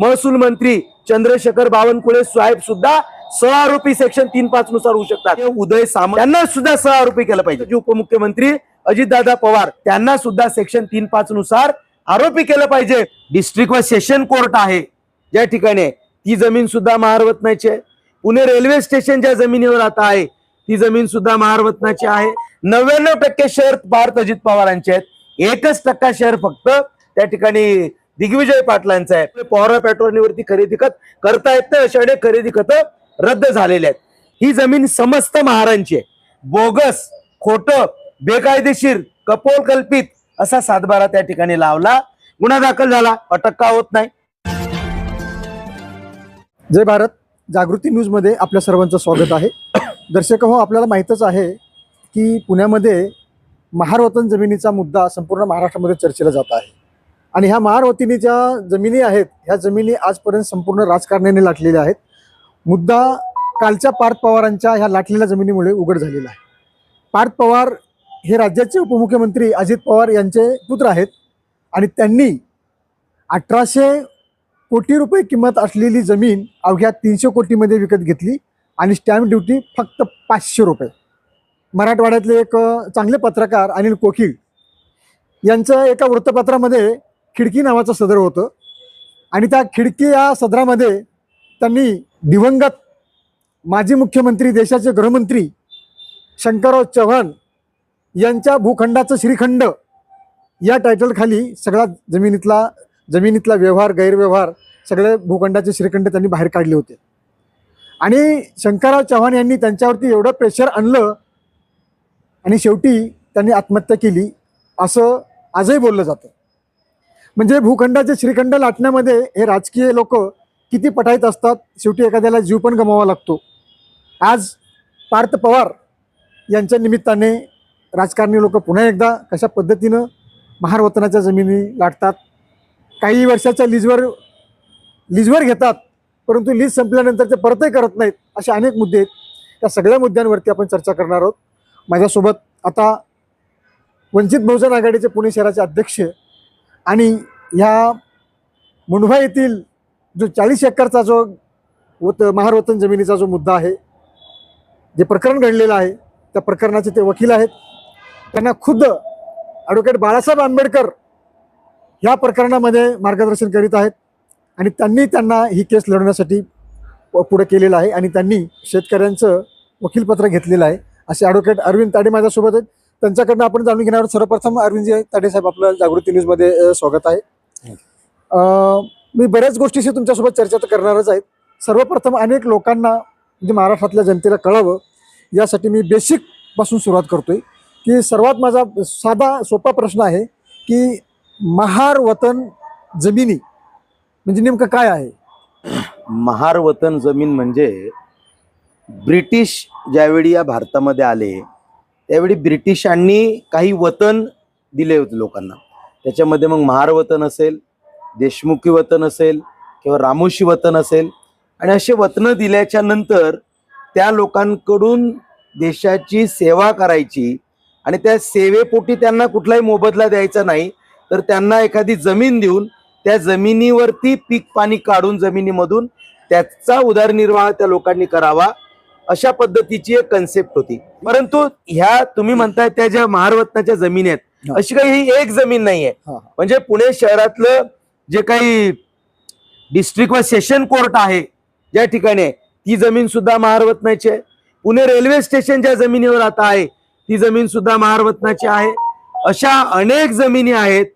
महसूल मंत्री चंद्रशेखर बावनकुळे साहेब सुद्धा सह आरोपी सेक्शन तीन पाच नुसार होऊ शकतात. उदय सामंत त्यांना सुद्धा सह आरोपी केलं पाहिजे. उपमुख्यमंत्री अजितदादा पवार त्यांना सुद्धा सेक्शन तीन पाच नुसार आरोपी केलं पाहिजे. डिस्ट्रिक्ट व सेशन कोर्ट आहे. ज्या ठिकाणी ती जमीन सुद्धा महारवतनाची आहे. पुणे रेल्वे स्टेशन ज्या जमिनीवर आता आहे ती जमीन सुद्धा महारवतनाची आहे. नव्याण्णव टक्के शेअर भारत अजित पवारांचे आहेत. एकच टक्का शेअर फक्त त्या ठिकाणी दिग्विजय पाटलांचं आहे पॉवर पेट्रोलवरती खरेदी खत करता येत नाही अशा अनेक खरेदी खत रद्द झालेले आहेत. ही जमीन समस्त महारांची आहे. बोगस खोट बेकायदेशीर कपोल कल्पित असा सातबारा त्या ठिकाणी लावला. गुन्हा दाखल झाला अटक का होत नाही. जय भारत. जागृती न्यूजमध्ये आपल्या सर्वांचं स्वागत आहे. दर्शक हो आपल्याला माहीतच आहे की पुण्यामध्ये महारवतन जमिनीचा मुद्दा संपूर्ण महाराष्ट्रामध्ये चर्चेला जात आहे. आणि ह्या महारवतिनी ज्या जमिनी आहेत ह्या जमिनी आजपर्यंत संपूर्ण राजकारण्याने लाटलेल्या आहेत. मुद्दा कालच्या पार्थ पवारांच्या ह्या लाटलेल्या जमिनीमुळे उघड झालेला आहे. पार्थ पवार हे राज्याचे उपमुख्यमंत्री अजित पवार यांचे पुत्र आहेत आणि त्यांनी अठराशे कोटी रुपये किंमत असलेली जमीन अवघ्या तीनशे कोटीमध्ये विकत घेतली आणि स्टॅम्प ड्युटी फक्त पाचशे रुपये. मराठवाड्यातले एक चांगले पत्रकार अनिल कोकिळ यांचं एका वृत्तपत्रामध्ये खिडकी नावाचं सदर होतं. आणि त्या खिडकी या सदरामध्ये त्यांनी दिवंगत माजी मुख्यमंत्री देशाचे गृहमंत्री शंकरराव चव्हाण यांच्या भूखंडाचं श्रीखंड या टायटलखाली सगळा जमिनीतला जमिनीतला व्यवहार गैरव्यवहार सगळे भूखंडाचे श्रीखंड त्यांनी बाहेर काढले होते. आणि शंकरराव चव्हाण यांनी त्यांच्यावरती एवढं प्रेशर आणलं आणि शेवटी त्यांनी आत्महत्या केली असं आजही बोललं जातं. म्हणजे भूखंडाचे श्रीखंड लाटण्यामध्ये हे राजकीय लोक किती पटायत असतात शेवटी एखाद्याला जीव पण गमावा लागतो. आज पार्थ पवार यांच्या निमित्ताने राजकारणी लोक पुन्हा एकदा कशा पद्धतीनं महारवतनाच्या जमिनी लाटतात काही वर्षाच्या लीजवर लीजवर घेतात परंतु लीज संपल्यानंतर ते परतही करत नाहीत असे अनेक मुद्दे आहेत. त्या सगळ्या मुद्द्यांवरती आपण चर्चा करणार आहोत. माझ्यासोबत आता वंचित बहुजन आघाडीचे पुणे शहराचे अध्यक्ष आणि ह्या मुंढवा येथील जो चाळीस एकरचा जो वत महारवतन जमिनीचा जो मुद्दा आहे जे प्रकरण घडलेलं आहे त्या प्रकरणाचे ते वकील आहेत. त्यांना खुद्द ॲडव्होकेट बाळासाहेब आंबेडकर ह्या प्रकरणामध्ये मार्गदर्शन करीत आहेत आणि त्यांनी त्यांना ही केस लढवण्यासाठी प- पुढे केलेलं आहे आणि त्यांनी शेतकऱ्यांचं वकीलपत्र घेतलेलं आहे. असे ॲडव्होकेट अरविंद ताडे माझ्यासोबत आहेत. त्यांच्याकडनं आपण जाणून घेणार सर्वप्रथम अरविंदजी ताडे साहेब आपलं जागृती न्यूजमध्ये अ, स्वागत आहे. मी बऱ्याच गोष्टीशी तुमच्यासोबत चर्चा तर करणारच आहेत सर्वप्रथम अनेक लोकांना म्हणजे महाराष्ट्रातल्या जनतेला कळावं यासाठी मी बेसिकपासून सुरुवात करतोय की सर्वात माझा साधा सोपा प्रश्न आहे की महार वतन जमिनी म्हणजे नेमकं काय आहे? महार वतन जमीन म्हणजे ब्रिटिश ज्यावेळी या भारतामध्ये आले त्यावेळी ब्रिटिशांनी काही वतन दिले होते लोकांना. त्याच्यामध्ये मग महार वतन असेल देशमुखी वतन असेल किंवा रामोशी वतन असेल आणि असे वतनं दिल्याच्या नंतर त्या लोकांकडून देशाची सेवा करायची आणि त्या सेवेपोटी त्यांना कुठलाही मोबदला द्यायचा नाही तर त्यांना एखादी जमीन देऊन त्या जमिनीवरती पीक पाणी काढून जमिनीमधून त्याचा उदरनिर्वाह त्या लोकांनी करावा. अशा पद्धतीची एक कन्सेप्ट होती. परंतु ह्या तुम्ही म्हणताय त्या ज्या महारवतनाच्या जमिनी आहेत. अशी काही ही एक जमीन नाहीये. म्हणजे पुणे शहरातलं जे काही डिस्ट्रिक्ट व सेशन कोर्ट आहे ज्या ठिकाणी आहे, ती जमीन सुद्धा महारवतनाची आहे. पुणे रेल्वे स्टेशन ज्या जमिनीवर आता आहे ती जमीन सुद्धा महारवतनाची आहे. अशा अनेक जमिनी आहेत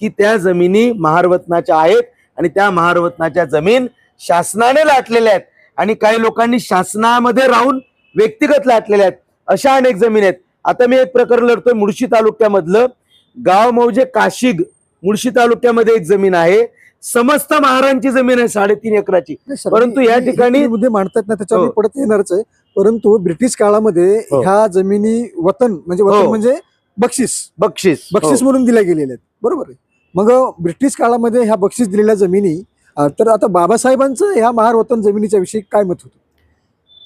की त्या जमिनी महारवतनाच्या आहेत आणि त्या महारवतनाच्या जमीन शासनाने लाटलेल्या आहेत. आणि काही लोकांनी शासनामध्ये राहून व्यक्तिगत लाटलेल्या आहेत. अशा अनेक जमिनी आहेत. आता मी एक प्रकरण लढतोय मुळशी तालुक्यामधलं. गाव मौजे काशिग मुळशी तालुक्यामध्ये एक जमीन आहे. समस्त महारांची जमीन आहे साडेतीन एकराची. परंतु या ठिकाणी- मुद्दे मांडतात ना त्याच्यावर हो. पडत येणारच आहे. परंतु ब्रिटिश काळामध्ये हो. ह्या जमिनी वतन म्हणजे वतन हो. म्हणजे बक्षीस. बक्षीस बक्षीस. म्हणून दिल्या गेलेल्या आहेत. बरोबर आहे. मग ब्रिटिश काळामध्ये ह्या बक्षीस दिलेल्या जमिनी तर आता बाबासाहेबांचं ह्या महार वतन जमिनीच्या विषयी काय मत होतं?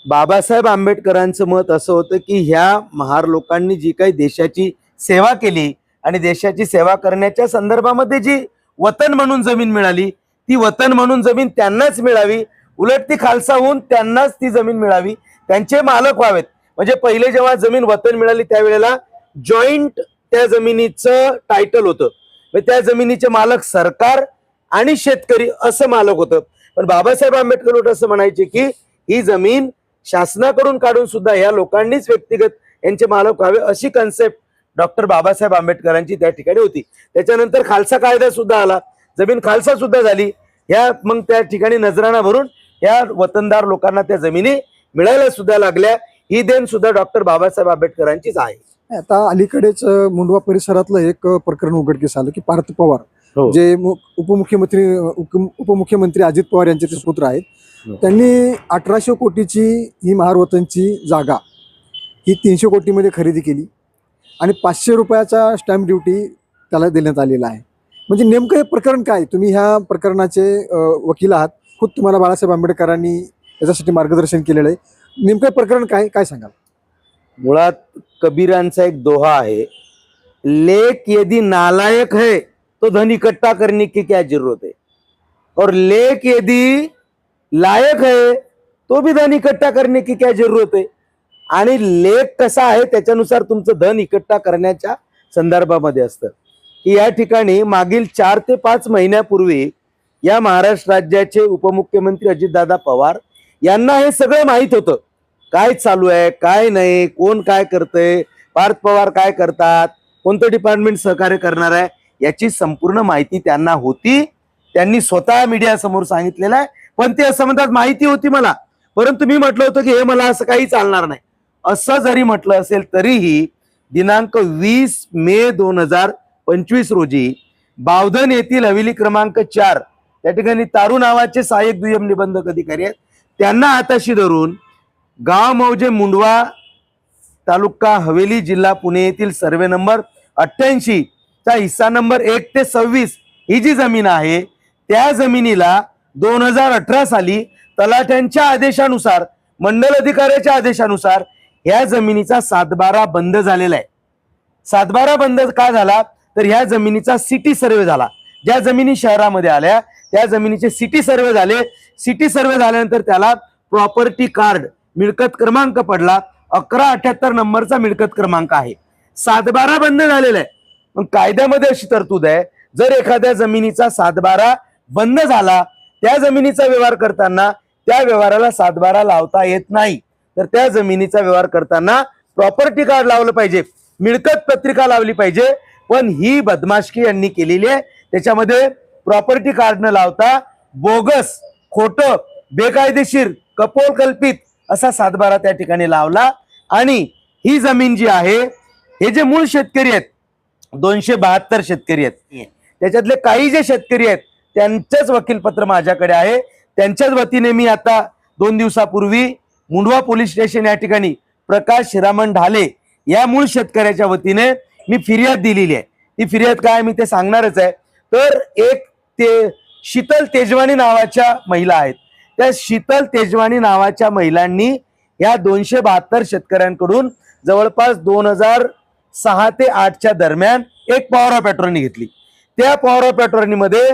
बाबासाहेब आंबेडकरांचं मत असं होतं की ह्या महार लोकांनी जी काही देशाची सेवा केली आणि देशाची सेवा करण्याच्या संदर्भामध्ये जी वतन म्हणून जमीन मिळाली ती वतन म्हणून जमीन त्यांनाच मिळावी उलट ती खालसा होऊन त्यांनाच ती जमीन मिळावी त्यांचे मालक व्हावेत. म्हणजे पहिले जेव्हा जमीन वतन मिळाली त्यावेळेला जॉईंट त्या जमिनीचं टायटल होतं. त्या जमिनीचे मालक सरकार आणि शेतकरी असं मालक होतं. पण बाबासाहेब आंबेडकर लोट असं म्हणायचे की ही जमीन शासनाकडून काढून सुद्धा या लोकांनीच व्यक्तिगत यांचे मालक व्हावे अशी कन्सेप्ट डॉक्टर बाबासाहेब आंबेडकरांची त्या ठिकाणी होती. त्याच्यानंतर खालसा कायदा सुद्धा आला. जमीन खालसा सुद्धा झाली. ह्या मग त्या ठिकाणी नजराणा भरून या वतनदार लोकांना त्या जमिनी मिळायला सुद्धा लागल्या. ही देण सुद्धा डॉक्टर बाबासाहेब आंबेडकरांचीच आहे. आता अलीकडेच मुंडवा परिसरातलं एक प्रकरण उघडकीस आलं की पार्थ पवार. हो. जे मु- उपमुख्यमंत्री उप- उपमुख्यमंत्री अजित पवार यांचे ते पुत्र आहेत. हो. त्यांनी अठराशे कोटीची ही महारवतनची जागा ही तीनशे कोटीमध्ये खरेदी केली आणि पाचशे रुपयाचा स्टॅम्प ड्युटी त्याला देण्यात आलेला आहे. म्हणजे नेमकं हे प्रकरण काय? तुम्ही ह्या प्रकरणाचे अ, वकील आहात. खुद तुम्हाला बाळासाहेब आंबेडकरांनी याच्यासाठी मार्गदर्शन केलेलं आहे. नेमकं हे प्रकरण काय काय सांगाल? मुळात कबीरांचा एक दोहा आहे. लेक यदि नालायक है तो धन इकट्ठा करने की क्या जरूरत है? और लेक यदि लायक है तो भी धन इकट्ठा करने की क्या जरूरत है? आणि लेख कसा आहे त्याच्यानुसार तुमचं धन इकट्ठा करण्याच्या संदर्भामध्ये असतं. की या ठिकाणी मागील चार ते पाच महिन्यापूर्वी या महाराष्ट्र राज्याचे उपमुख्यमंत्री अजितदादा पवार यांना हे सगळं माहीत होतं. काय चालू आहे काय नाही कोण काय करतंय पार्थ पवार काय करतात कोणतं डिपार्टमेंट सहकार्य करणार आहे याची संपूर्ण माहिती त्यांना होती. त्यांनी स्वतः मीडियासमोर सांगितलेलं आहे. पण ते असं म्हणतात माहिती होती मला. परंतु मी म्हटलं होतं की हे मला असं काही चालणार नाही. असं जरी म्हटलं असेल तरीही दिनांक वीस मे दोन हजार पंचवीस रोजी बावधन येथील हवेली क्रमांक चार त्या ठिकाणी तारू नावाचे सहाय्यक दुय्यम निबंधक अधिकारी आहेत. त्यांना हाताशी धरून गाव मौजे मुंडवा तालुका हवेली जिल्हा पुणे येथील सर्वे नंबर अठ्ठ्याऐंशी चा हिस्सा नंबर एक ते सव्वीस ही जी जमीन आहे त्या जमिनीला दोन हजार अठरा साली तलाठ्यांच्या आदेशानुसार मंडल अधिकाऱ्याच्या आदेशानुसार ह्या जमिनीचा सातबारा बंद झालेला आहे. सातबारा बंद का झाला? तर ह्या जमिनीचा सिटी सर्वे झाला. ज्या जमिनी शहरामध्ये आल्या त्या जमिनीचे सिटी सर्वे झाले. सिटी सर्वे झाल्यानंतर त्याला प्रॉपर्टी कार्ड मिळकत क्रमांक पडला. अकरा अठ्याहत्तर नंबरचा मिळकत क्रमांक आहे. सातबारा बंद झालेला आहे. पण कायद्यामध्ये अशी तरतूद आहे. जर एखाद्या जमिनीचा सातबारा बंद झाला त्या जमिनीचा व्यवहार करताना त्या व्यवहाराला सातबारा लावता येत नाही. तर त्या जमिनीचा व्यवहार करताना प्रॉपर्टी कार्ड लावलं पाहिजे. मिळकत पत्रिका लावली पाहिजे. पण ही बदमाशकी यांनी केलेली आहे. त्याच्यामध्ये प्रॉपर्टी कार्ड न लावता बोगस खोट बेकायदेशीर कपोल कल्पित असा सातबारा त्या ठिकाणी लावला. आणि ही जमीन जी आहे हे जे मूळ शेतकरी आहेत दोनशे बहात्तर शेतकरी आहेत. त्याच्यातले काही जे शेतकरी आहेत त्यांचंच वकीलपत्र माझ्याकडे आहे. त्यांच्याच वतीने मी आता दोन दिवसापूर्वी मुंडवा पोलीस स्टेशन या ठिकाणी प्रकाश हिरामण ढाले या मूळ शेतकऱ्याच्या वतीने मी फिर्याद दिलेली आहे. ती फिर्याद काय मी ते सांगणारच आहे. तर एक ते शीतल तेजवानी नावाच्या महिला आहेत. त्या शीतल तेजवानी नावाच्या महिलांनी या दोनशे बहात्तर शेतकऱ्यांकडून जवळपास दोन हजार सहा ते आठच्या दरम्यान एक पॉवर ऑफ अटॉर्नी घेतली. त्या पॉवर ऑफ अटॉर्नीमध्ये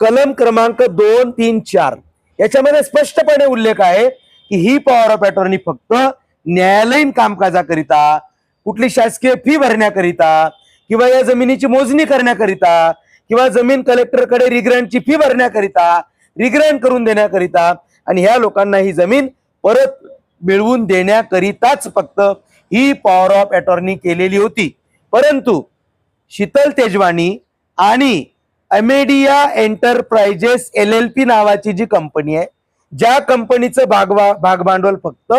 कलम क्रमांक दोन तीन चार याच्यामध्ये स्पष्टपणे उल्लेख आहे की ही पॉवर ऑफ अटॉर्नी फक्त न्यायालयीन कामकाजाकरिता कुठली शासकीय फी भरण्याकरिता किंवा या जमिनीची मोजणी करण्याकरिता किंवा जमीन कलेक्टरकडे रिग्रँटची फी भरण्याकरिता रिग्रँट करून देण्याकरिता आणि ह्या लोकांना ही जमीन परत मिळवून देण्याकरिताच फक्त ही पॉवर ऑफ अटॉर्नी केलेली होती. परंतु शीतल तेजवानी आणि Amedia Enterprises L L P नावाची जी कंपनी आहे ज्या कंपनीचं भागवा भागभांडवल फक्त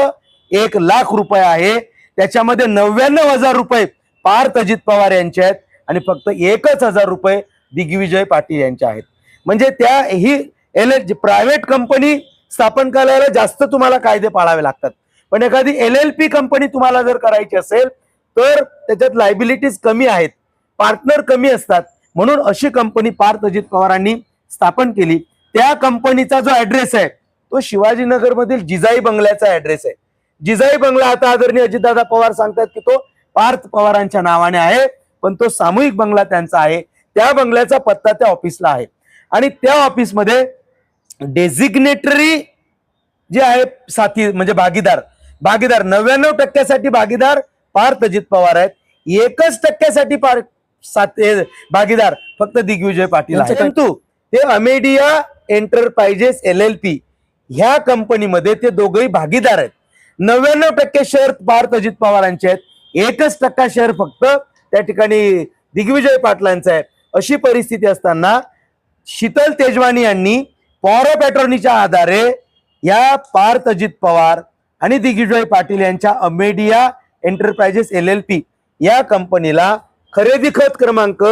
एक लाख रुपये आहे त्याच्यामध्ये नव्याण्णव हजार रुपये पार्थ अजित पवार यांचे आहेत आणि फक्त एकच हजार रुपये दिग्विजय पाटील यांचे आहेत. म्हणजे त्या ही एल प्रायव्हेट कंपनी स्थापन करायला जास्त तुम्हाला कायदे पाळावे लागतात. पण एखादी एल एल पी कंपनी तुम्हाला जर करायची असेल तर त्याच्यात लायबिलिटीज कमी आहेत पार्टनर कमी असतात. म्हणून अशी कंपनी पार्थ अजित पवारांनी स्थापन केली. त्या कंपनीचा जो ऍड्रेस आहे तो शिवाजीनगर मधील जिजाई बंगल्याचा ऍड्रेस आहे. जिजाई बंगला आता आदरणीय अजितदादा पवार सांगतात की तो पार्थ पवारांच्या नावाने आहे पण तो सामूहिक बंगला त्यांचा आहे. त्या बंगल्याचा पत्ता त्या ऑफिसला आहे. आणि त्या ऑफिसमध्ये डेझिग्नेटरी जे आहे साथी म्हणजे भागीदार भागीदार. नव्याण्णव टक्क्यासाठी भागीदार पार्थ अजित पवार आहेत. एकच टक्क्यासाठी पार भागीदार फक्त दिग्विजय पाटील परंतु ते Amedia Enterprises L L P ह्या कंपनीमध्ये ते दोघेही भागीदार आहेत. नव्याण्णव टक्के शेअर पार्थ अजित पवारांचे आहेत. एकच टक्का शेअर फक्त त्या ठिकाणी दिग्विजय पाटलांचा आहे अशी परिस्थिती असताना शीतल तेजवानी यांनी पॉवर ऑफ अटॉर्नीच्या आधारे या पार्थ अजित पवार आणि दिग्विजय पाटील यांच्या Amedia Enterprises L L P या कंपनीला खरेदी खत क्रमांक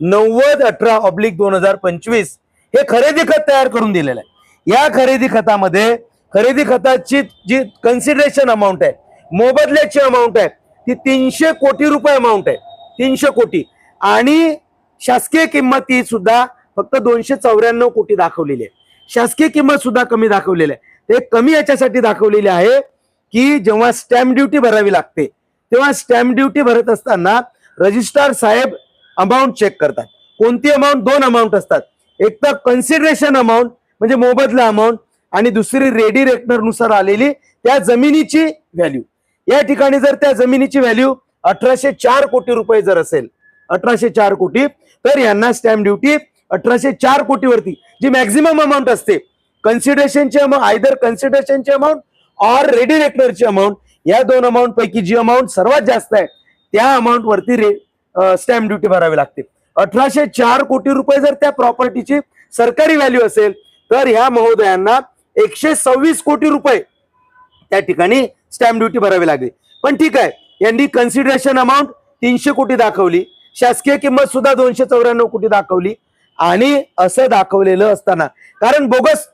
नव्वद अठरा ऑब्लिक दोन हजार पंचवीस हे खरेदी खत तयार करून दिलेलं आहे. या खरेदी खतामध्ये खरेदी खताची जी कन्सिडरेशन अमाऊंट आहे मोबदल्याची अमाऊंट आहे ती तीनशे कोटी रुपये अमाऊंट आहे. तीनशे कोटी. आणि शासकीय किंमत ही सुद्धा फक्त दोनशे चौऱ्याण्णव कोटी दाखवलेली आहे. शासकीय किंमत सुद्धा कमी दाखवलेली आहे. ते कमी याच्यासाठी दाखवलेले आहे की जेव्हा स्टॅम्प ड्युटी भरावी लागते तेव्हा स्टॅम्प ड्युटी भरत असताना रजिस्ट्रार साहेब अमाऊंट चेक करतात. कोणती अमाऊंट दोन अमाऊंट असतात. एक तर कन्सिडरेशन अमाऊंट म्हणजे मोबदला अमाऊंट आणि दुसरी रेडी रेकनरनुसार आलेली त्या जमिनीची व्हॅल्यू या ठिकाणी जर त्या जमिनीची व्हॅल्यू अठराशे चार कोटी रुपये जर असेल अठराशे चार कोटी तर यांना स्टॅम्प ड्युटी अठराशे चार कोटीवरती जी मॅक्झिमम अमाऊंट असते कन्सिडरेशनची अमाऊंट आयदर कन्सिडरेशनची अमाऊंट ऑर रेडी रेकनरची अमाऊंट या दोन अमाऊंट पैकी जी अमाऊंट सर्वात जास्त आहे त्या अमाऊंट वरती रे स्टॅम्प ड्युटी भरावी लागते. अठराशे चार कोटी रुपये जर त्या प्रॉपर्टीची सरकारी व्हॅल्यू असेल तर ह्या महोदयांना एकशे सव्वीस कोटी रुपये त्या ठिकाणी स्टॅम्प ड्युटी भरावी लागली. पण ठीक आहे यांनी कन्सिडरेशन अमाऊंट तीनशे कोटी दाखवली शासकीय किंमत सुद्धा दोनशे चौऱ्याण्णव कोटी दाखवली आणि असं दाखवलेलं असताना. कारण बोगस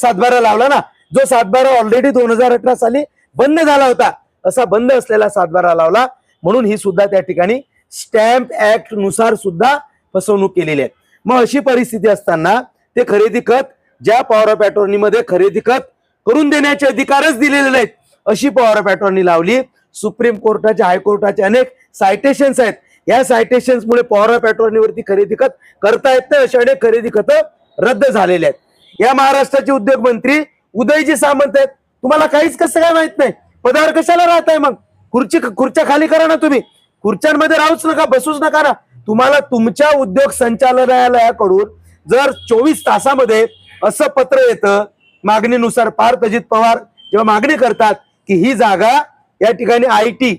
सातबारा लावला ना जो सातबारा ऑलरेडी दोन हजार अठरा साली बंद झाला होता असा बंद असलेला सातबारा लावला. म्हणून ही सुद्धा त्या ठिकाणी स्टॅम्प ऍक्टनुसार सुद्धा फसवणूक केलेली आहे. मग अशी परिस्थिती असताना ते खरेदी खत ज्या पॉवर ऑफ अटॉर्नीमध्ये खरेदी खत करून देण्याचे अधिकारच दिलेले नाहीत अशी पॉवर ऑफ अटॉर्नी लावली. सुप्रीम कोर्टाचे हायकोर्टाचे अनेक सायटेशन्स आहेत. या सायटेशन्समुळे पॉवर ऑफ अटॉर्नीवरती खरेदी खत करता येत नाही अशा अनेक खरेदी खतं रद्द झालेले आहेत. या महाराष्ट्राचे उद्योग मंत्री उदयजी सामंत आहेत. तुम्हाला काहीच कसं काय माहीत नाही. पदावर कशाला राहताय मग? खुर्ची खुर्च्या खाली करा ना तुम्ही. खुर्च्यांमध्ये राहूच नका बसूच नका ना. तुम्हाला तुमच्या उद्योग संचालनालयाकडून जर चोवीस तासामध्ये असं पत्र येतं मागणीनुसार पार्थ अजित पवार जेव्हा मागणी करतात की ही जागा या ठिकाणी आय टी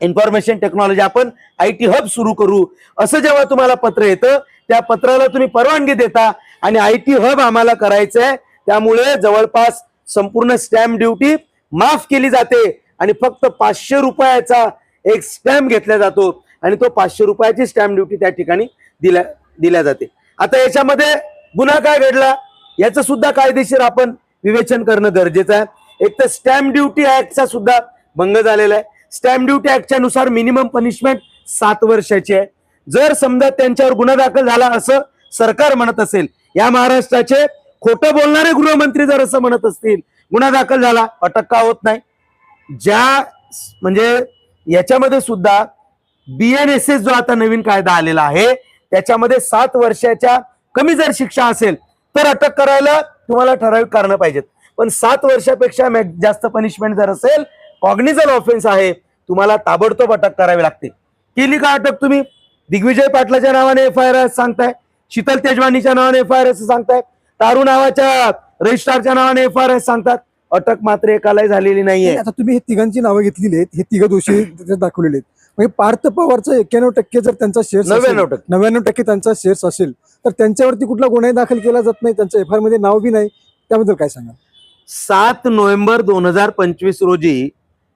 इन्फॉर्मेशन टेक्नॉलॉजी आपण आय टी हब सुरू करू असं जेव्हा तुम्हाला पत्र येतं त्या पत्राला तुम्ही परवानगी देता आणि आय टी हब आम्हाला करायचं आहे त्यामुळे जवळपास संपूर्ण स्टॅम्प ड्युटी माफ केली जाते आणि फक्त पाचशे रुपयाचा एक स्टॅम्प घेतला जातो आणि तो पाचशे रुपयाची स्टॅम्प ड्युटी त्या ठिकाणी दिल्या दिल्या जाते. आता याच्यामध्ये गुन्हा काय घडला याचं सुद्धा कायदेशीर आपण विवेचन करणं गरजेचं आहे. एक तर स्टॅम्प ड्युटी ऍक्टचा सुद्धा भंग झालेला आहे. स्टॅम्प ड्युटी ऍक्टच्या नुसार मिनिमम पनिशमेंट सात वर्षाची आहे. जर समजा त्यांच्यावर गुन्हा दाखल झाला असं सरकार म्हणत असेल या महाराष्ट्राचे खोटं बोलणारे गृहमंत्री जर असं म्हणत असतील गुन्हा दाखल झाला अटक का होत नाही. ज्या म्हणजे याच्यामध्ये सुद्धा बीएनएसएस जो आता नवीन कायदा आलेला आहे त्याच्यामध्ये सात वर्षाच्या कमी जर शिक्षा असेल तर अटक करायला तुम्हाला ठराविक कारणं पाहिजेत. पण सात वर्षापेक्षा जास्त पनिशमेंट जर असेल कॉग्निझल ऑफेन्स आहे तुम्हाला ताबडतोब अटक करावी लागते. केली का अटक तुम्ही? दिग्विजय पाटलाच्या नावाने एफ आय आर सांगताय. शीतल तेजवानीच्या नावाने एफ आय आर सांगताय. तारू नावाच्या रजिस्ट्रारच्या नावाने एफ आय आर सांगतात. अटक मात्र एकालाही झालेली नाहीये. आता तुम्ही हे तिघांची नावं घेतलेली आहेत. हे तिघ दोषी दाखवलेले आहेत. म्हणजे पार्थ पवारचं एक्क्याण्णव टक्के जर त्यांचा शेअर 99% नव्याण्णव टक्के. त्यांचा शेअर्स असेल तर त्यांच्यावरती कुठला गुन्हाही दाखल केला जात नाही. त्यांचं एफ आयमध्ये नाव बी नाही. त्याबद्दल काय सांगा सात नोव्हेंबर दोन हजार पंचवीस रोजी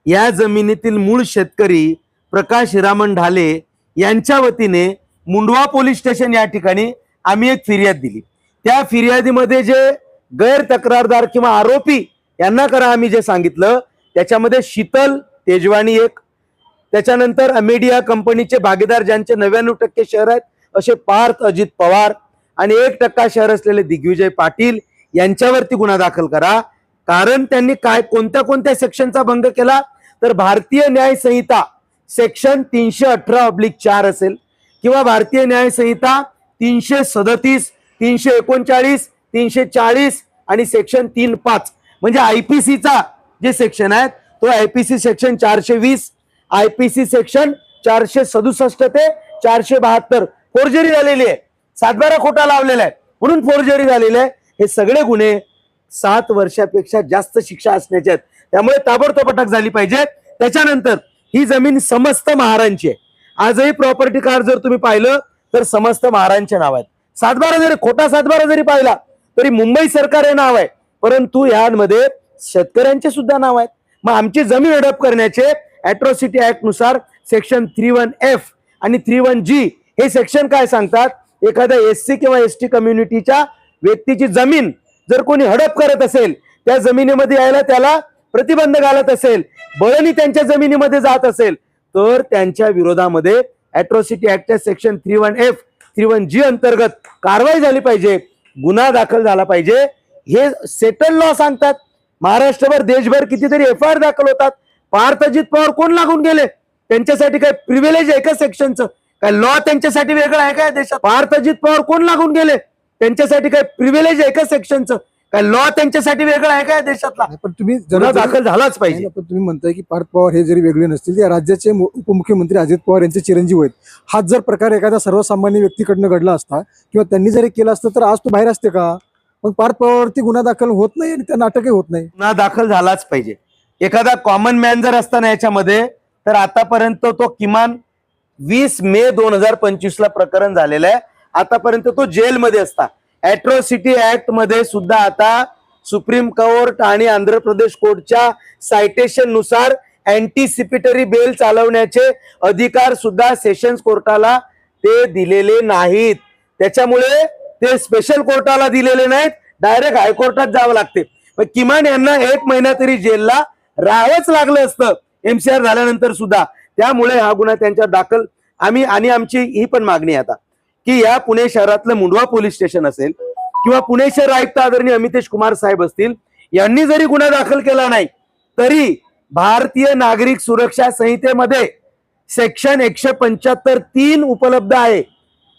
या जमिनीतील मूळ शेतकरी प्रकाश हिरामन ढाले यांच्या वतीने मुंडवा पोलीस स्टेशन या ठिकाणी आम्ही एक फिर्याद दिली. त्या फिर्यादीमध्ये जे गैर तक्रारदार किंवा आरोपी यांना करा आम्ही जे सांगितलं त्याच्यामध्ये शीतल तेजवानी एक त्याच्यानंतर अमेडिया कंपनीचे भागीदार ज्यांचे नव्याण्णव टक्के शहर आहेत असे पार्थ अजित पवार आणि एक टक्का शहर असलेले दिग्विजय पाटील यांच्यावरती गुन्हा दाखल करा. कारण त्यांनी काय कोणत्या कोणत्या सेक्शनचा भंग केला? तर भारतीय न्याय संहिता सेक्शन तीनशे अठरा ऑब्लिक चार असेल. किंवा भारतीय न्याय संहिता तीनशे सदतीस तीनशे एकोणचाळीस तीनशे चाळीस आणि सेक्शन तीन पाच. म्हणजे आयपीसीचा जे सेक्शन आहे तो आयपीसी सेक्शन चारशे वीस आयपीसी सेक्शन चारशे सदुसष्ट ते चारशे बहात्तर. फोर्जरी झालेली आहे. सातबारा खोटा लावलेला आहे म्हणून फोर्जरी झालेली आहे. हे सगळे गुन्हे सात वर्षापेक्षा जास्त शिक्षा असण्याचे आहेत. त्यामुळे ताबडतोब अटक झाली पाहिजे. त्याच्यानंतर ही जमीन समस्त महारांची आहे. आजही प्रॉपर्टी कार्ड जर तुम्ही पाहिलं तर समस्त महारांचे नाव आहेत. सातबारा जरी खोटा सातबारा जरी पाहिला तरी मुंबई सरकार हे नाव आहे. परंतु यामध्ये शेतकऱ्यांचे सुद्धा नाव आहेत. मग आमची जमीन हडप करण्याचे अॅट्रॉसिटी ऍक्टनुसार सेक्शन थ्री वन एफ आणि थ्री वन जी हे सेक्शन काय सांगतात? एखाद्या एस सी किंवा एस टी कम्युनिटीच्या व्यक्तीची जमीन जर कोणी हडप करत असेल त्या जमिनीमध्ये यायला त्याला प्रतिबंध घालत असेल बळणी त्यांच्या जमिनीमध्ये जात असेल तर त्यांच्या विरोधामध्ये atrocity ऍक्टच्या section three one F three one G अंतर्गत कारवाई झाली पाहिजे गुन्हा दाखल झाला पाहिजे. हे सेटल लॉ सांगतात. महाराष्ट्रभर देशभर कितीतरी एफ आय आर दाखल होतात. पार्थजित पवार कोण लागून गेले? त्यांच्यासाठी काय प्रिव्हिलेज आहे का सेक्शनचं काय लॉ त्यांच्यासाठी वेगळं आहे का देशात? पार्थजित पवार कोण लागून गेले? त्यांच्यासाठी काय प्रिव्हिलेज आहे का सेक्शनचं काय लॉ त्यांच्यासाठी वेगळं आहे का या देशातला? पण तुम्ही गुन्हा जरा दाखल झालाच पाहिजे. पण तुम्ही म्हणताय की पार्थ पवार हे जरी वेगळे नसतील या राज्याचे उपमुख्यमंत्री अजित पवार यांचे चिरंजीव आहेत. हाच जर प्रकार एखाद्या सर्वसामान्य व्यक्तीकडनं घडला असता किंवा त्यांनी जरी केला असतं तर आज तो बाहेर असते का? मग पार्थ पवारवरती गुन्हा दाखल होत नाही आणि त्यांना अटकही होत नाही. गुन्हा दाखल झालाच पाहिजे. एखादा कॉमन मॅन जर असताना याच्यामध्ये तर आतापर्यंत तो किमान वीस मे दोन हजार पंचवीस ला प्रकरण झालेलं आहे. आतापर्यंत तो जेलमध्ये असता. ऍट्रॉसिटी ऍक्टमध्ये सुद्धा आता सुप्रीम कोर्ट आणि आंध्र प्रदेश कोर्टच्या सायटेशननुसार अँटीसिपिटरी बेल चालवण्याचे अधिकार सुद्धा सेशन्स कोर्टाला ते दिलेले नाहीत. त्याच्यामुळे ते स्पेशल कोर्टाला दिलेले नाहीत. डायरेक्ट हायकोर्टात जावं लागते. पण किमान यांना एक महिना तरी जेलला राहावंच लागलं असतं. एमसीआर झाल्यानंतर सुद्धा. त्यामुळे हा गुन्हा त्यांच्या दाखल. आम्ही आणि आमची ही पण मागणी आता. की या पुणे शहरातलं मुंडवा पोलीस स्टेशन असेल किंवा पुणे शहर आयुक्त आदरणीय अमितेश कुमार साहेब असतील यांनी जरी गुन्हा दाखल केला नाही तरी भारतीय नागरिक सुरक्षा संहितेमध्ये सेक्शन एकशे पंच्याहत्तर तीन उपलब्ध आहे.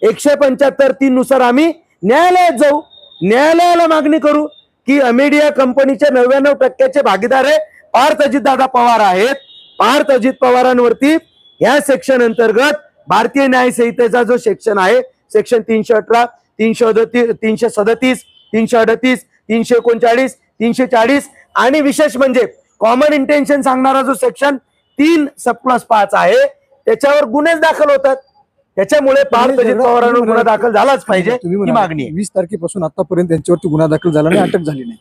एकशे पंच्याहत्तर तीन नुसार आम्ही न्यायालयात जाऊ न्यायालयाला मागणी करू की अमेडिया कंपनीचे नव्याण्णव टक्क्याचे भागीदार आहे पार्थ अजितदादा पवार आहेत. पार्थ अजित पवारांवरती या सेक्शन अंतर्गत भारतीय न्यायसंहितेचा जो सेक्शन आहे सेक्शन तीनशे अठरा तीनशे अडतीस तीनशे सदतीस तीनशे अडतीस तीनशे एकोणचाळीस तीनशे चाळीस. आणि विशेष म्हणजे कॉमन इंटेन्शन सांगणारा जो सेक्शन तीन सब प्लस पाच आहे त्याच्यावर गुन्हेच दाखल होतात. त्याच्यामुळे पार्थ अजित पवारांवर गुन्हा दाखल झालाच पाहिजे ही मागणी वीस तारखेपासून आतापर्यंत त्यांच्यावरती गुन्हा दाखल झाला नाही अटक झाली नाही.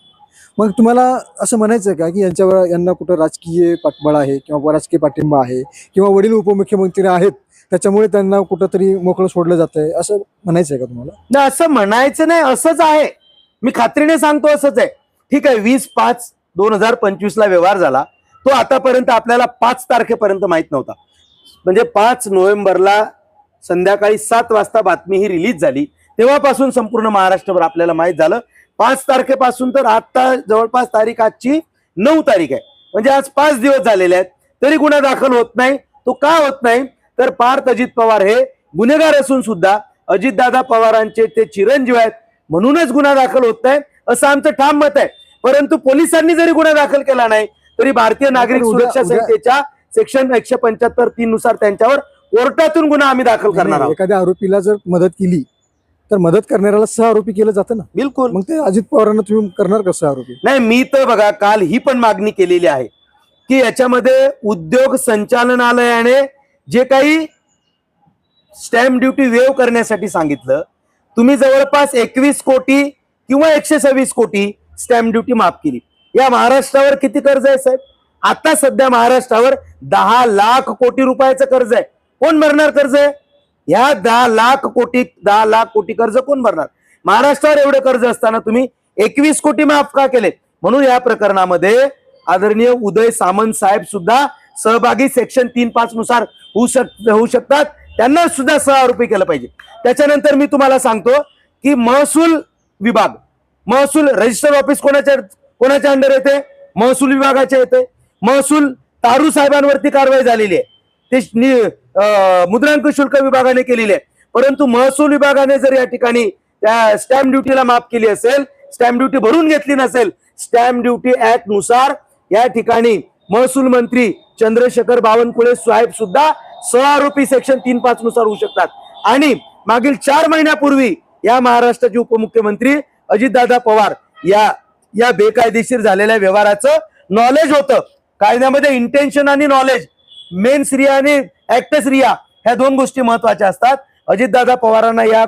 मग तुम्हाला असं म्हणायचं का की यांच्यावर यांना कुठं राजकीय पाठबळ आहे किंवा राजकीय पाठिंबा आहे किंवा वडील उपमुख्यमंत्री आहेत त्याच्यामुळे त्यांना कुठंतरी मोकळं सोडलं जात आहे असं म्हणायचं आहे का तुम्हाला? ना असं म्हणायचं नाही असंच आहे. मी खात्रीने सांगतो असंच आहे. ठीक आहे वीस पाच दोन हजार पंचवीस ला व्यवहार झाला. तो आतापर्यंत आपल्याला पाच तारखेपर्यंत माहीत नव्हता. म्हणजे पाच नोव्हेंबरला संध्याकाळी सात वाजता बातमी ही रिलीज झाली. तेव्हापासून संपूर्ण महाराष्ट्रभर आपल्याला माहीत झालं. पाच तारखेपासून तर आता जवळपास तारीख आजची नऊ तारीख आहे. म्हणजे आज पाच दिवस झालेले आहेत. तरी गुन्हा दाखल होत नाही. तो का होत नाही? तर पार्थ अजित पवार हे गुन्हेगार असून सुद्धा अजितदादा पवारांचे ते चिरंजीव आहेत. म्हणूनच गुन्हा दाखल होत नाही असं आमचं ठाम मत आहे. परंतु पोलिसांनी जरी गुन्हा दाखल केला नाही तरी भारतीय नागरिक सुरक्षा संहितेच्या सेक्शन एकशे पंच्याहत्तर तीन नुसार त्यांच्यावर कोर्टातून गुन्हा आम्ही दाखल करणार आहोत. एखाद्या आरोपीला जर मदत केली तर मदत करणाऱ्याला सह आरोपी केलं जातं ना? बिलकुल. मग ते अजित पवारांना तुम्ही करणार कसं आरोपी? नाही मी तर बघा काल ही पण मागणी केलेली आहे की याच्यामध्ये उद्योग संचालनालयाने जे काही स्टॅम्प ड्युटी वेव करण्यासाठी सांगितलं तुम्ही जवळपास एकवीस कोटी किंवा एकशे सव्वीस कोटी स्टॅम्प ड्युटी माफ केली. या महाराष्ट्रावर किती कर्ज आहे साहेब? आता सध्या महाराष्ट्रावर दहा लाख कोटी रुपयाचं कर्ज आहे. कोण भरणार कर्ज? आहे या दहा लाख कोटी दहा लाख कोटी कर्ज कोण भरणार? महाराष्ट्रावर एवढं कर्ज असताना तुम्ही एकवीस कोटी माफ का केले म्हणून या प्रकरणामध्ये आदरणीय उदय सामंत साहेब सुद्धा सहभागी सेक्शन तीन पाच नुसार होऊ शक होऊ शकतात. त्यांना सुद्धा सहआरोपी केलं पाहिजे. त्याच्यानंतर मी तुम्हाला सांगतो की महसूल विभाग महसूल रजिस्टर ऑफिस कोणाच्या कोणाच्या अंडर येते? महसूल विभागाच्या येते. महसूल तारू साहेबांवरती कारवाई झालेली आहे. ते नि- मुद्रांक शुल्क विभागाने केलेली आहे. परंतु महसूल विभागाने जर या ठिकाणी त्या स्टॅम्प ड्युटीला माफ केली असेल स्टॅम्प ड्युटी भरून घेतली नसेल स्टॅम्प ड्युटी ऍक्टनुसार या ठिकाणी महसूल मंत्री चंद्रशेखर बावनकुळे साहेब सुद्धा सहआरोपी सेक्शन तीन पाच नुसार होऊ शकतात. आणि मागील चार महिन्यापूर्वी या महाराष्ट्राचे उपमुख्यमंत्री अजितदादा पवार या या बेकायदेशीर झालेल्या व्यवहाराचं नॉलेज होतं. कायद्यामध्ये इंटेन्शन आणि नॉलेज मेन स्त्रिया आणि ऍक्टस रिया ह्या दोन गोष्टी महत्त्वाच्या असतात. अजितदादा पवारांना या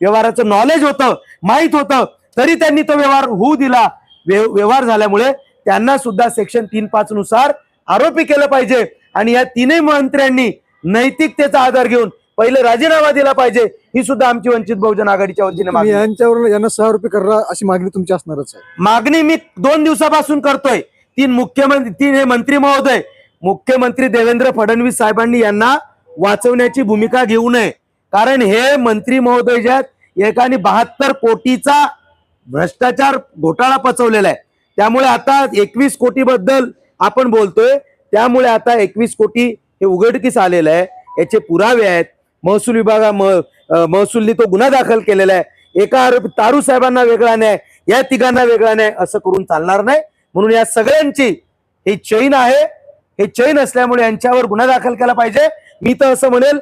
व्यवहाराचं नॉलेज होतं माहीत होतं तरी त्यांनी तो व्यवहार होऊ दिला. व्यवहार झाल्यामुळे त्यांना सुद्धा सेक्शन तीन पाच नुसार आरोपी केलं पाहिजे. आणि या तीनही मंत्र्यांनी नैतिकतेचा आधार घेऊन पहिले राजीनामा दिला पाहिजे ही सुद्धा आमची वंचित बहुजन आघाडीच्या वतीने. यांच्यावर यांना सहा रुपये करा अशी मागणी तुमची असणारच आहे. मागणी मी दोन दिवसापासून करतोय. तीन मुख्यमंत्री तीन हे मंत्री महोदय. मुख्यमंत्री देवेंद्र फडणवीस साहेबांनी यांना वाचवण्याची भूमिका घेऊ नये. कारण हे मंत्री महोदय जे आहेत एकाने बहात्तर कोटीचा भ्रष्टाचार घोटाळा पचवलेला आहे. त्यामुळे आता एकवीस कोटी बद्दल आपण बोलतोय. त्यामुळे आता एकवीस कोटी हे उघडकीस आलेलं आहे. याचे पुरावे आहेत. महसूल विभागा म- महसूलनी तो गुन्हा दाखल केलेला आहे. एका आरोपी तारू साहेबांना वेगळा नाही या तिघांना वेगळा नाही असं करून चालणार नाही. म्हणून या सगळ्यांची ही चैन आहे. हे चैन असल्यामुळे यांच्यावर गुन्हा दाखल केला पाहिजे. मी तर असं म्हणेल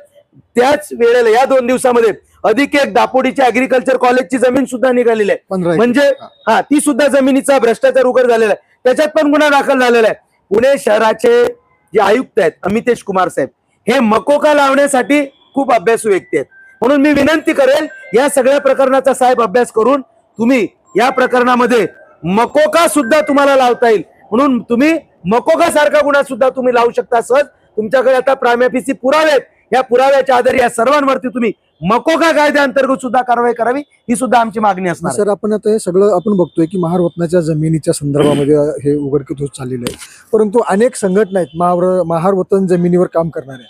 त्याच वेळेला या दोन दिवसामध्ये अधिक एक दापोडीच्या अॅग्रिकल्चर कॉलेजची जमीन सुद्धा निघालेली आहे. म्हणजे हा. ती सुद्धा जमिनीचा भ्रष्टाचार उघड झालेला आहे. त्याच्यात पण गुन्हा दाखल झालेला आहे. पुणे शहराचे जे आयुक्त आहेत अमितेश कुमार साहेब हे मकोका लावण्यासाठी खूप अभ्यासू व्यक्ती आहेत. म्हणून मी विनंती करेल या सगळ्या प्रकरणाचा साहेब अभ्यास करून तुम्ही या प्रकरणामध्ये मकोका सुद्धा तुम्हाला लावता येईल. म्हणून तुम्ही मकोका सारखा गुन्हा सुद्धा तुम्ही लावू शकता सहज. तुमच्याकडे आता प्राम्यापिसी पुरावे आहेत. या पुराव्याच्या आधारे या सर्वांवरती तुम्ही मकोका कायद्याअंतर्गत सुद्धा कारवाई करावी ही सुद्धा आमची मागणी असणार आहे. सर आपण आता हे सगळं आपण बघतोय की महारवतनाच्या जमिनीच्या संदर्भामध्ये हे उघडकीत होत चाललेलं आहे. परंतु अनेक संघटना आहेत महावर महारवतन जमिनीवर काम करणाऱ्या.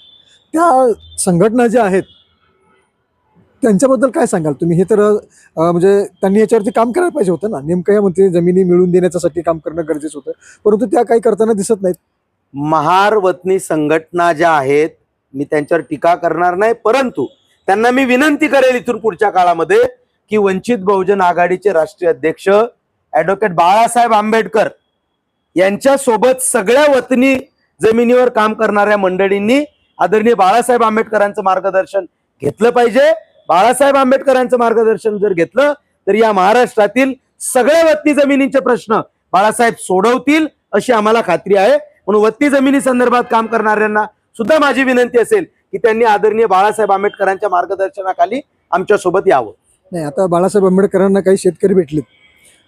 त्या संघटना ज्या आहेत त्यांच्याबद्दल काय सांगाल तुम्ही? हे तर म्हणजे त्यांनी याच्यावरती काम करायला पाहिजे होतं ना. नेमकं या म्हणते जमिनी मिळवून देण्यासाठी काम करणं गरजेचं होतं. परंतु त्या काही करताना दिसत नाहीत. महार वतनी संघटना ज्या आहेत मी त्यांच्यावर टीका करणार नाही परंतु त्यांना मी विनंती करेल इथून पुढच्या काळामध्ये की वंचित बहुजन आघाडीचे राष्ट्रीय अध्यक्ष ऍडव्होकेट बाळासाहेब आंबेडकर यांच्या सोबत सगळ्या वतनी जमिनीवर काम करणाऱ्या मंडळींनी आदरणीय बाळासाहेब आंबेडकरांचं मार्गदर्शन घेतलं पाहिजे. बाळासाहेब आंबेडकरांचं मार्गदर्शन जर घेतलं तर या महाराष्ट्रातील सगळ्या वतनी जमिनींचे प्रश्न बाळासाहेब सोडवतील अशी आम्हाला खात्री आहे. म्हणून वतनी जमिनी संदर्भात काम करणाऱ्यांना सुद्धा माझी विनंती असेल की त्यांनी आदरणीय बाळासाहेब आंबेडकरांच्या मार्गदर्शनाखाली आमच्यासोबत यावं. नाही आता बाळासाहेब आंबेडकरांना काही शेतकरी भेटलेत.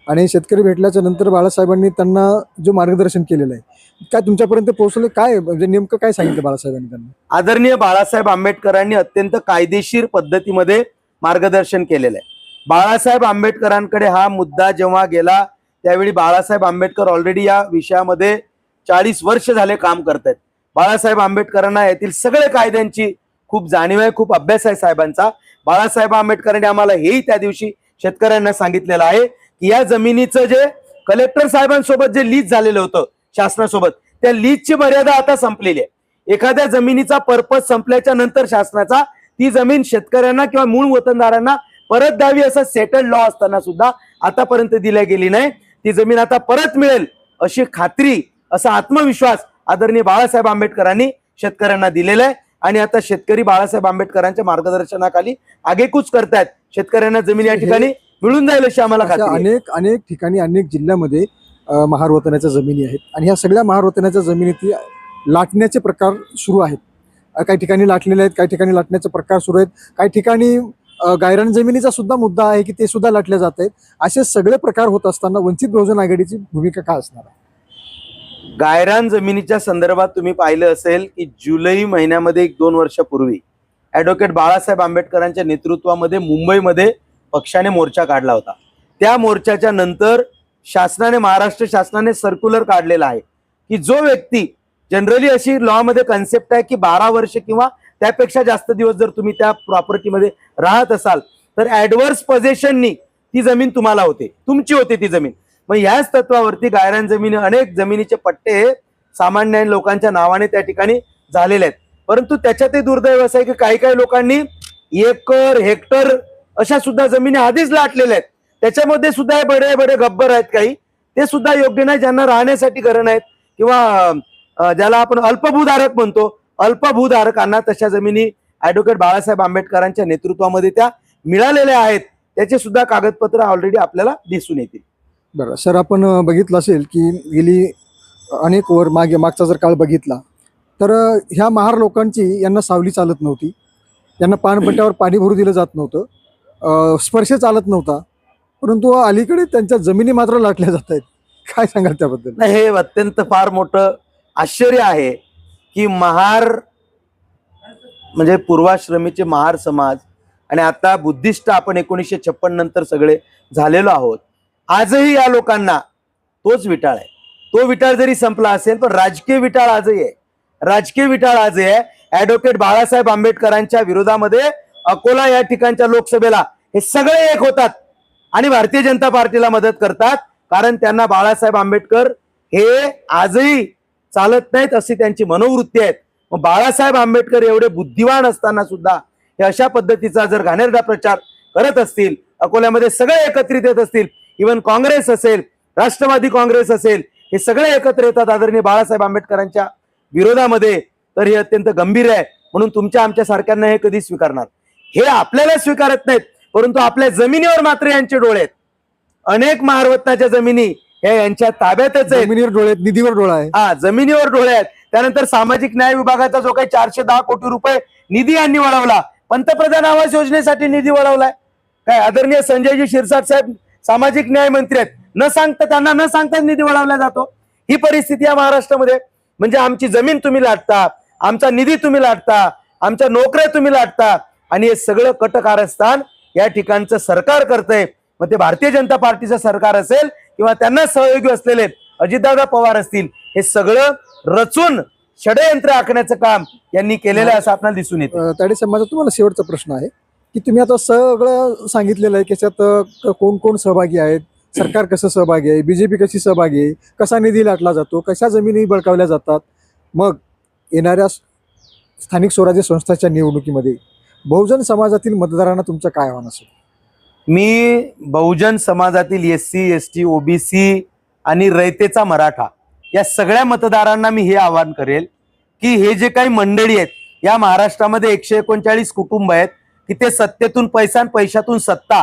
आणि शेतकरी भेटल्याच्या नंतर बाळासाहेबांनी त्यांना जो मार्गदर्शन केलेलं आहे काय तुमच्यापर्यंत पोहोचलं? काय म्हणजे नेमकं काय सांगितलं बाळासाहेबांनी त्यांना? आदरणीय बाळासाहेब आंबेडकरांनी अत्यंत कायदेशीर पद्धतीमध्ये मार्गदर्शन केलेलं आहे. बाळासाहेब आंबेडकरांकडे हा मुद्दा जेव्हा गेला त्यावेळी बाळासाहेब आंबेडकर ऑलरेडी या विषयामध्ये चाळीस वर्ष झाले काम करत आहेत बाळासाहेब आंबेडकरांना यातील सगळे कायद्यांची खूप जाणीव आहे खूप अभ्यास आहे साहेबांचा. बाळासाहेब आंबेडकरांनी आम्हाला हेही त्या दिवशी शेतकऱ्यांना सांगितलेलं आहे की या जमिनीचं जे कलेक्टर साहेबांसोबत जे लीज झालेलं होतं शासनासोबत त्या लीजची मर्यादा आता संपलेली आहे. एखाद्या जमिनीचा पर्पज संपल्याच्या नंतर शासनाचा ती जमीन शेतकऱ्यांना किंवा मूळ वतनदारांना परत द्यावी असं सेटल लॉ असताना सुद्धा आतापर्यंत दिल्या गेली नाही. ती जमीन आता परत मिळेल अशी खात्री असा आत्मविश्वास आदरणीय बाळासाहेब आंबेडकरांनी शेतकऱ्यांना दिलेला आहे. आणि आता शेतकरी बाळासाहेब आंबेडकरांच्या मार्गदर्शनाखाली आगेकूच करतायत. शेतकऱ्यांना जमीन या ठिकाणी मिळून जाईल अशी आम्हाला अशा खात्री आहे. अनेक अनेक ठिकाणी अनेक जिल्ह्यामध्ये अं, महारवतनाच्या जमिनी आहेत. आणि ह्या सगळ्या महारवतनाच्या जमिनीत लाटण्याचे प्रकार सुरू आहेत. अं, काही ठिकाणी लाटलेले आहेत काही ठिकाणी लाटण्याचे प्रकार सुरू आहेत. काही ठिकाणी अं, गायरान जमिनीचा सुद्धा मुद्दा आहे की ते सुद्धा लाटले जात आहेत. असे सगळे प्रकार होत असताना वंचित बहुजन आघाडीची भूमिका काय असणार आहे? गायरान जमिनीच्या संदर्भात तुम्ही पाहिलं असेल की जुलै महिन्यामध्ये एक दोन वर्षापूर्वी ऍडव्होकेट बाळासाहेब आंबेडकरांच्या नेतृत्वामध्ये मुंबईमध्ये पक्षाने मोर्चा काढला होता. त्या मोर्चाच्या नंतर शासनाने महाराष्ट्र शासनाने सर्क्युलर काढलेला आहे की जो व्यक्ती जनरली अशी लॉ मध्ये कन्सेप्ट आहे की बारा वर्ष किंवा त्यापेक्षा जास्त दिवस जर तुम्ही त्या प्रॉपर्टीमध्ये राहत असाल तर ऍडव्हर्स पोझिशननी ती जमीन तुम्हाला होते. तुमची होते ती जमीन. मग याच तत्वावरती गायरान जमिनी अनेक जमिनीचे पट्टे हे सामान्य लोकांच्या नावाने त्या ठिकाणी झालेले आहेत. परंतु त्याच्यातही दुर्दैव असं आहे की काही काही लोकांनी एकर हेक्टर अशा सुद्धा जमिनी आधीच लाटलेल्या आहेत. त्याच्यामध्ये सुद्धा हे बडे बडे गब्बर आहेत काही. ते सुद्धा योग्य नाही ज्यांना राहण्यासाठी घरं नाहीत किंवा ज्याला आपण अल्पभूधारक म्हणतो. अल्पभूधारकांना तशा जमिनी ऍडव्होकेट बाळासाहेब आंबेडकरांच्या नेतृत्वामध्ये त्या मिळालेल्या आहेत. त्याचे सुद्धा कागदपत्र ऑलरेडी आपल्याला दिसून येतील. बरं सर आपण बघितलं असेल की गेली अनेक वर मागे मागचा जर काळ बघितला तर ह्या महार लोकांची यांना सावली चालत नव्हती. यांना पानपट्ट्यावर पाणी भरू दिलं जात नव्हतं. स्पर्श चालत नव्हता. परंतु अलीकडे त्यांच्या जमिनी मात्र लाटल्या जात आहेत. काय सांगाल त्याबद्दल? नाही, हे अत्यंत फार मोठं आश्चर्य आहे की महार म्हणजे पूर्वाश्रमीचे महार समाज आणि आता बुद्धिस्ट आपण एकोणीसशे छप्पन नंतर सगळे झालेलो आहोत. आजही या लोकांना तोच विटाळ आहे. तो विटाळ जरी संपला असेल पण राजकीय विटाळ आजही आहे. राजकीय विटाळ आजही आहे. ऍडव्होकेट बाळासाहेब आंबेडकरांच्या विरोधामध्ये अकोला या ठिकाणच्या लोकसभेला हे सगळे एक होतात आणि भारतीय जनता पार्टीला मदत करतात कारण त्यांना बाळासाहेब आंबेडकर हे आजही चालत नाहीत अशी त्यांची मनोवृत्ती आहेत. मग बाळासाहेब आंबेडकर एवढे बुद्धिवान असताना सुद्धा हे अशा पद्धतीचा जर घाणेरडा प्रचार करत असतील अकोल्यामध्ये सगळे एकत्रित येत असतील इवन काँग्रेस असेल राष्ट्रवादी काँग्रेस असेल हे सगळे एकत्र येतात आदरणीय बाळासाहेब आंबेडकरांच्या विरोधामध्ये. तर हे अत्यंत गंभीर आहे. म्हणून तुमच्या आमच्या सारख्यांना हे कधी स्वीकारणार. हे आपल्याला स्वीकारत नाहीत परंतु आपल्या जमिनीवर मात्र यांचे डोळे आहेत. अनेक महारवत्नाच्या जमिनी हे यांच्या ताब्यातच आहेत. जमिनीवर डोळे आहेत, निधीवर डोळा आहे. हा जमिनीवर डोळे आहेत. त्यानंतर सामाजिक न्याय विभागाचा जो काही चारशे दहा कोटी रुपये निधी यांनी वळवला. पंतप्रधान आवास योजनेसाठी निधी वळवलाय. काय आदरणीय संजयजी शिरसाट साहेब सामाजिक न्याय मंत्री आहेत. न सांगता त्यांना न सांगताच निधी वळवला जातो. ही परिस्थिती या महाराष्ट्रामध्ये म्हणजे आमची जमीन तुम्ही लाटता आमचा निधी तुम्ही लाटता आमच्या नोकऱ्या तुम्ही लाटता आणि हे सगळं कटकारस्थान या ठिकाणचं सरकार करतंय. मग ते भारतीय जनता पार्टीचं सरकार असेल किंवा त्यांना सहयोगी असलेले अजितदादा पवार असतील हे सगळं रचून षडयंत्र आखण्याचं काम यांनी केलेलं असं आपल्याला दिसून येतं अ, ताडे तुम्हाला शेवटचा प्रश्न आहे. की तुम्ही आता सगळं सांगितलेलं आहे की त्याच्यात कोण कोण सहभागी आहेत सरकार कसं सहभागी आहे बीजेपी कशी सहभागी आहे कसा निधी लाटला जातो कशा जमिनी बळकावल्या जातात मग येणाऱ्या स्थानिक स्वराज्य संस्थाच्या निवडणुकीमध्ये बहुजन समाजातील मतदारांना तुमचं काय आव्हान असेल? मी बहुजन समाजातील S C S T OBC आणि रयतेचा मराठा या सगळ्या मतदारांना मी हे आवाहन करेल की हे जे काही मंडळी आहेत या महाराष्ट्रामध्ये एकशे एकोणचाळीस कुटुंब आहेत की ते सत्तेतून पैसा आणि पैशातून सत्ता.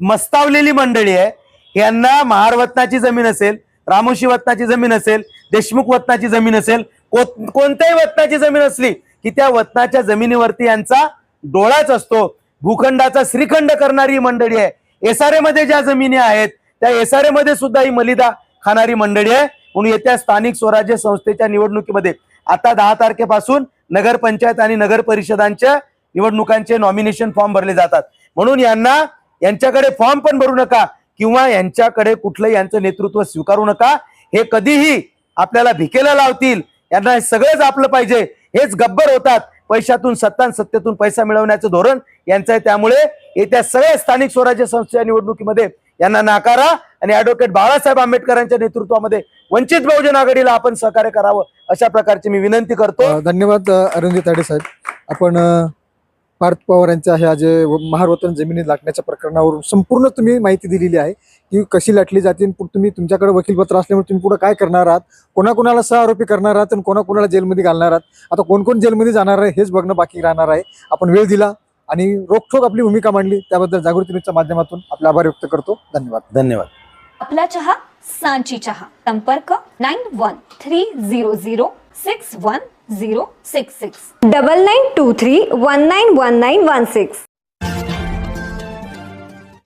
मस्तावलेली मंडळी आहे. यांना महारवत्नाची जमीन असेल रामोशी वतनाची जमीन असेल देशमुख वतनाची जमीन असेल कोणत्याही वतनाची जमीन असली की त्या वतनाच्या जमिनीवरती यांचा डोळाच असतो. भूखंडाचा श्रीखंड करणारी ही मंडळी आहे. एसआरए मध्ये ज्या जमिनी आहेत त्या एसआरए मध्ये सुद्धा ही मलिदा खाणारी मंडळी आहे. म्हणून येत्या स्थानिक स्वराज्य संस्थेच्या निवडणुकीमध्ये आता दहा तारखेपासून नगरपंचायत आणि नगर परिषदांच्या निवडणुकांचे नॉमिनेशन फॉर्म भरले जातात. म्हणून यांना यांच्याकडे फॉर्म पण भरू नका किंवा यांच्याकडे कुठलंही यांचं नेतृत्व स्वीकारू नका. हे कधीही आपल्याला भिकेला लावतील. यांना हे सगळंच आपलं पाहिजे. हेच गब्बर होतात. पैशातून सत्ता सत्तेतून पैसा मिळवण्याचं धोरण यांचं आहे. त्यामुळे येत्या सगळ्या स्थानिक स्वराज्य संस्थेच्या निवडणुकीमध्ये यांना नाकारा आणि ऍडव्होकेट बाळासाहेब आंबेडकरांच्या नेतृत्वामध्ये वंचित बहुजन आघाडीला आपण सहकार्य करावं अशा प्रकारची मी विनंती करतो. धन्यवाद अरुंदी ताडे साहेब. आपण अ, पार्थ पवार यांच्या ह्या जे महारवतन जमिनी लाटण्याच्या प्रकरणावरून संपूर्ण तुम्ही माहिती दिलेली आहे की कशी लाटली जाते तुम्ही तुमच्याकडे वकीलपत्र असल्यामुळे तुम्ही पुढे काय करणार आहात? कोणाकोणाला सह आरोपी करणार आहात आणि कोणाकोणाला जेलमध्ये घालणार आहात? आता कोण कोण जेलमध्ये जाणार आहे हेच बघणं बाकी राहणार आहे. आपण वेळ दिला आणि रोखोक आपली भूमिका मांडली. त्याबद्दल जागृती न्यूजच्या माध्यमातून आपले आभार व्यक्त करतो. धन्यवाद. धन्यवाद. आपला चहा सांची चहा. संपर्क nine one three zero zero six one zero six six double nine two three one nine one nine one six